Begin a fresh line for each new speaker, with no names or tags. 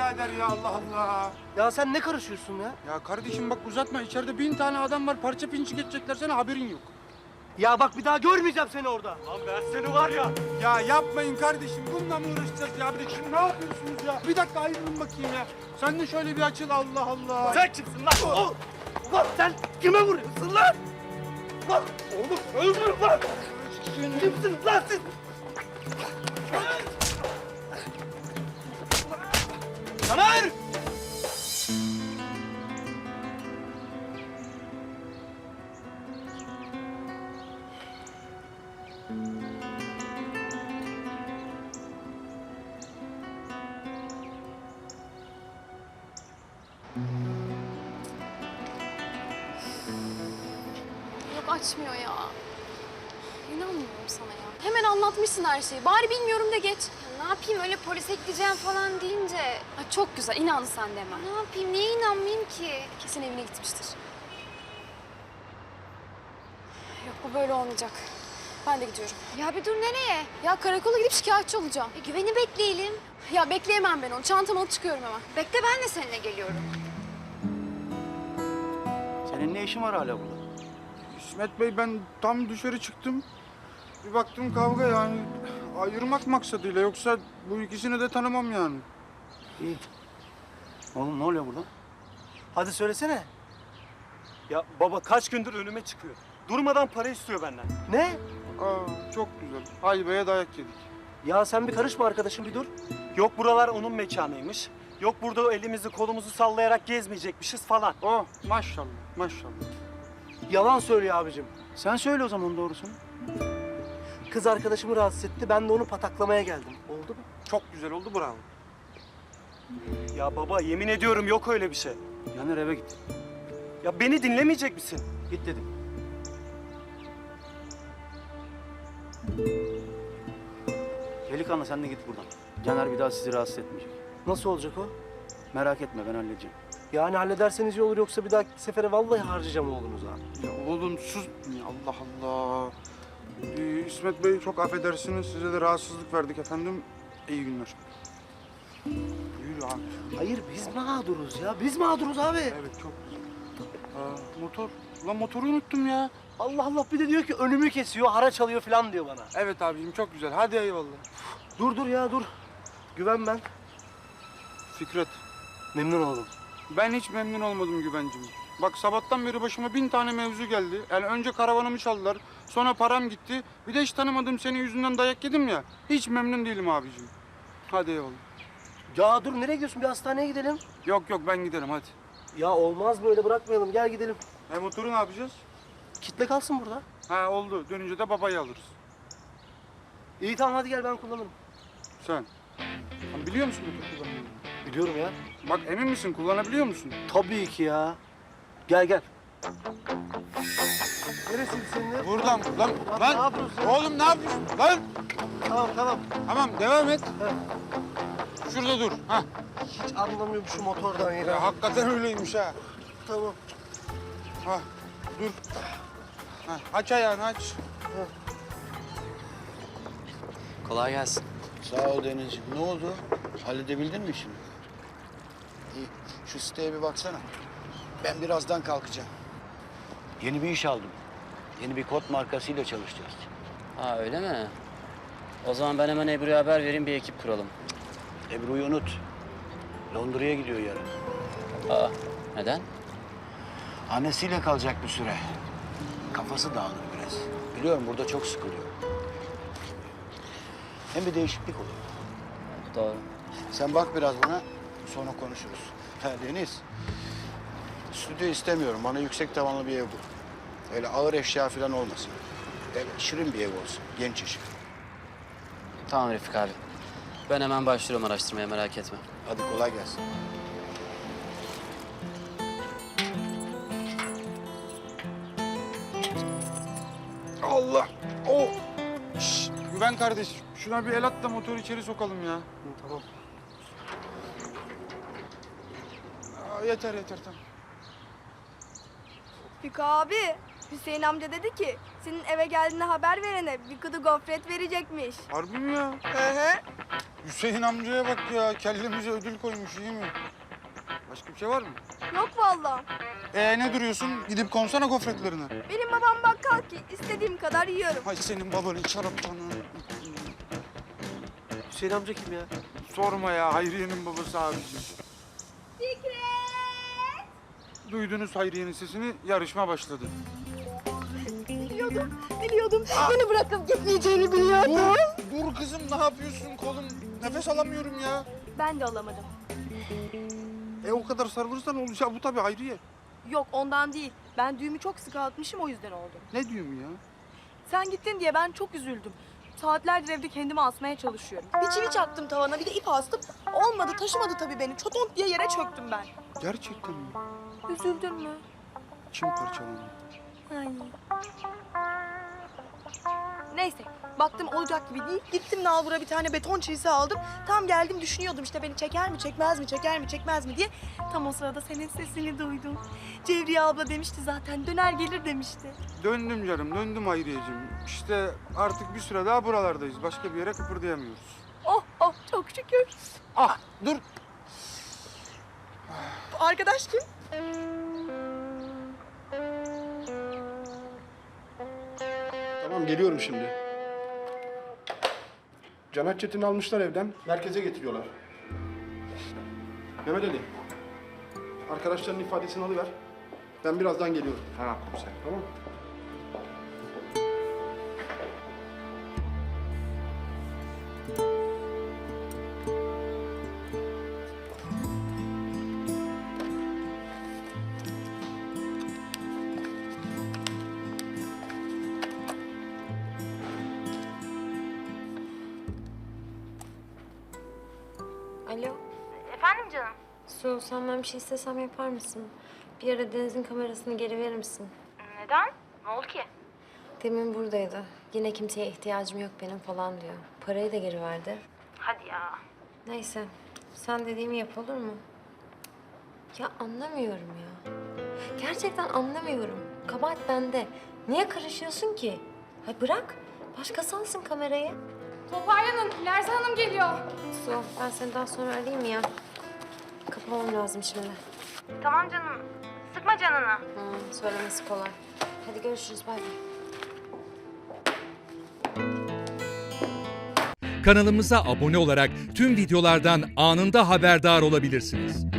birader ya Allah Allah.
Ya sen ne karışıyorsun ya?
Ya kardeşim bak uzatma içeride bin tane adam var parça pinçik edecekler sana haberin yok.
Ya bak bir daha görmeyeceğim seni orada. Lan ben seni var ya.
Ya yapmayın kardeşim bununla mı uğraşacağız ya? Bir de şimdi ne yapıyorsunuz ya? Bir dakika ayrılın bakayım ya. Sen de şöyle bir açıl Allah Allah.
Sen kimsin lan? O, lan sen kime vuruyorsun lan? Lan oğlum öldürün lan. Kimsiniz lan siz? Taner!
Yok açmıyor ya. İnanmıyorum sana ya. Hemen anlatmışsın her şeyi. Bari bilmiyorum de geç.
Ne yapayım öyle polise gideceğim falan deyince.
Çok güzel. İnan sen de hemen.
Ne yapayım niye inanmayayım ki?
Kesin evine gitmiştir. Yok bu böyle olmayacak. Ben de gidiyorum.
Ya bir dur nereye?
Ya karakola gidip şikayetçi olacağım.
E, güveni bekleyelim.
Ya bekleyemem ben onu. Çantamı alıp çıkıyorum hemen.
Bekle ben de seninle geliyorum.
Senin ne işin var hala burada?
İsmet Bey ben tam dışarı çıktım. Bir baktım kavga yani ayırmak maksadıyla yoksa bu ikisini de tanımam yani.
İyi. Oğlum ne oluyor burada? Hadi söylesene.
Ya baba kaç gündür önüme çıkıyor. Durmadan para istiyor benden.
Ne?
Aa, çok güzel. Haybeye dayak yedik.
Ya sen bir karışma arkadaşım bir dur.
Yok buralar onun mekanıymış. Yok burada elimizi kolumuzu sallayarak gezmeyecekmişiz falan.
Oh maşallah maşallah.
Yalan söylüyor abicim. Sen söyle o zaman doğrusunu. Kız arkadaşımı rahatsız etti. Ben de onu pataklamaya geldim. Oldu mu?
Çok güzel oldu bravo.
Ya baba yemin ediyorum yok öyle bir şey.
Caner eve git.
Ya beni dinlemeyecek misin?
Git dedim. Delikanlı sen de git buradan. Caner bir daha sizi rahatsız etmeyecek. Nasıl olacak o? Merak etme ben halledeceğim. Yani hallederseniz iyi olur yoksa bir dahaki sefere vallahi harcayacağım oğlunuzu ha.
Ya oğlum sus. Ya Allah Allah. Ee, İsmet Bey çok affedersiniz. Size de rahatsızlık verdik efendim. İyi günler. Abi.
Hayır biz mağduruz ya. Biz mağduruz abi.
Evet çok güzel. Aa, motor. Ulan motoru unuttum ya.
Allah Allah bir de diyor ki önümü kesiyor, haraç alıyor falan diyor bana.
Evet abicim çok güzel. Hadi eyvallah.
Dur dur ya dur. Güven ben.
Fikret.
Memnun oldum.
Ben hiç memnun olmadım güvencim. Bak sabahtan beri başıma bin tane mevzu geldi. Yani önce karavanımı çaldılar. Sonra param gitti. Bir de hiç tanımadığım senin yüzünden dayak yedim ya. Hiç memnun değilim abicim. Hadi eyvallah.
Ya dur nereye gidiyorsun? Bir hastaneye gidelim.
Yok yok ben giderim hadi.
Ya olmaz böyle bırakmayalım. Gel gidelim.
E motoru ne yapacağız?
Kitle kalsın burada.
Ha oldu. Dönünce de babayı alırız.
İyi tamam hadi gel ben kullanırım.
Sen. Sen biliyor musun motor kullanmayı?
Biliyorum ya.
Bak emin misin? Kullanabiliyor musun?
Tabii ki ya. Gel gel. Neresi senin?
Buradan. Lan,
Lan,
lan.
ne yapıyorsun?
Oğlum ne yapıyorsun? Lan.
Tamam tamam.
Tamam devam et. Şurada dur. Ha.
Hiç anlamıyorum şu motordan ya.
Ya, hakikaten öyleymiş ha.
Tamam.
Ha. Dur. Ha. Aç ayağını aç.
Kolay gelsin.
Sağ ol Denizciğim. Ne oldu? Halledebildin mi işini? İyi. Şu siteye bir baksana. Ben birazdan kalkacağım. Yeni bir iş aldım. Yeni bir kod markasıyla çalışacağız.
Ha öyle mi? O zaman ben hemen Ebru'ya haber vereyim bir ekip kuralım.
Ebru'yu unut. Londra'ya gidiyor yarın.
Aa neden?
Annesiyle kalacak bir süre. Kafası dağılır biraz. Biliyorum burada çok sıkılıyor. Hem bir değişiklik olur.
Doğru.
Sen bak biraz buna, sonra konuşuruz. Ha Deniz, stüdyo istemiyorum. Bana yüksek tavanlı bir ev bul. Öyle ağır eşya falan olmasın. Öyle şirin bir ev olsun, genç işi.
Tamam Refik abi. Ben hemen başlıyorum araştırmaya merak etme.
Hadi kolay gelsin.
Allah. O. Şşş. Güven kardeşim. Şuna bir el at da motoru içeri sokalım ya.
Hı, Tamam.
Aa, yeter yeter tamam.
Fiko abi, Hüseyin amca dedi ki senin eve geldiğinde haber verene bir kutu gofret verecekmiş.
Harbi mi ya?
Hı hı.
Hüseyin amcaya bak ya. Kellemize ödül koymuş iyi mi? Başka bir şey var mı?
Yok vallahi.
Ee ne duruyorsun? Gidip konsana gofretlerine.
Benim babam bakkal ki istediğim kadar yiyorum.
Hay senin babanın şaraptanı.
Hüseyin amca kim ya?
Sorma ya Hayriye'nin babası abicim.
Fikret!
Duydunuz Hayriye'nin sesini yarışma başladı.
Biliyordum, biliyordum. Beni bırakıp gitmeyeceğini biliyordum.
Dur, dur kızım ne yapıyorsun kolum? Nefes alamıyorum ya.
Ben de alamadım.
E o kadar sarılırsan olacak bu tabii Hayriye.
Yok ondan değil. Ben düğümü çok sıkı atmışım o yüzden oldu.
Ne diyorum ya?
Sen gittin diye ben çok üzüldüm. Saatlerdir evde kendimi asmaya çalışıyorum. Bir çivi çaktım tavana bir de ip astım. Olmadı taşımadı tabii beni. Çotont diye yere çöktüm ben.
Gerçekten mi?
Üzüldün mü?
Çin parçalandı.
Ay. Neyse baktım olacak gibi değil. Gittim nalbura bir tane beton çivisi aldım. Tam geldim düşünüyordum işte beni çeker mi çekmez mi çeker mi çekmez mi diye. Tam o sırada senin sesini duydum. Cevriye abla demişti zaten döner gelir demişti.
Döndüm canım, döndüm Hayriye'cim. İşte artık bir süre daha buralardayız. Başka bir yere kıpırdayamıyoruz.
Oh oh çok şükür.
Ah dur.
Arkadaş kim?
Geliyorum şimdi. Caner Çetin'i almışlar evden. Merkeze getiriyorlar. Mehmet Ali. Arkadaşların ifadesini alıver. Ben birazdan geliyorum.
Tamam komiser.
Tamam
Alo. Su senden bir şey istesem yapar mısın? Bir ara Deniz'in kamerasını geri verir misin?
Neden? Ne oldu ki?
Demin buradaydı. Yine kimseye ihtiyacım yok benim falan diyor. Parayı da geri verdi.
Hadi ya.
Neyse. Sen dediğimi yap olur mu? Ya anlamıyorum ya. Gerçekten anlamıyorum. Kabahat bende. Niye karışıyorsun ki? Hay bırak. Başkası alsın kamerayı.
Toparlanın. Lerza Hanım geliyor.
Su ben seni daha sonra arayayım ya. Kapamam lazım şimdi.
Tamam canım. Sıkma canını.
Hmm, söylemesi kolay. Hadi görüşürüz bay bay.
Kanalımıza abone olarak tüm videolardan anında haberdar olabilirsiniz.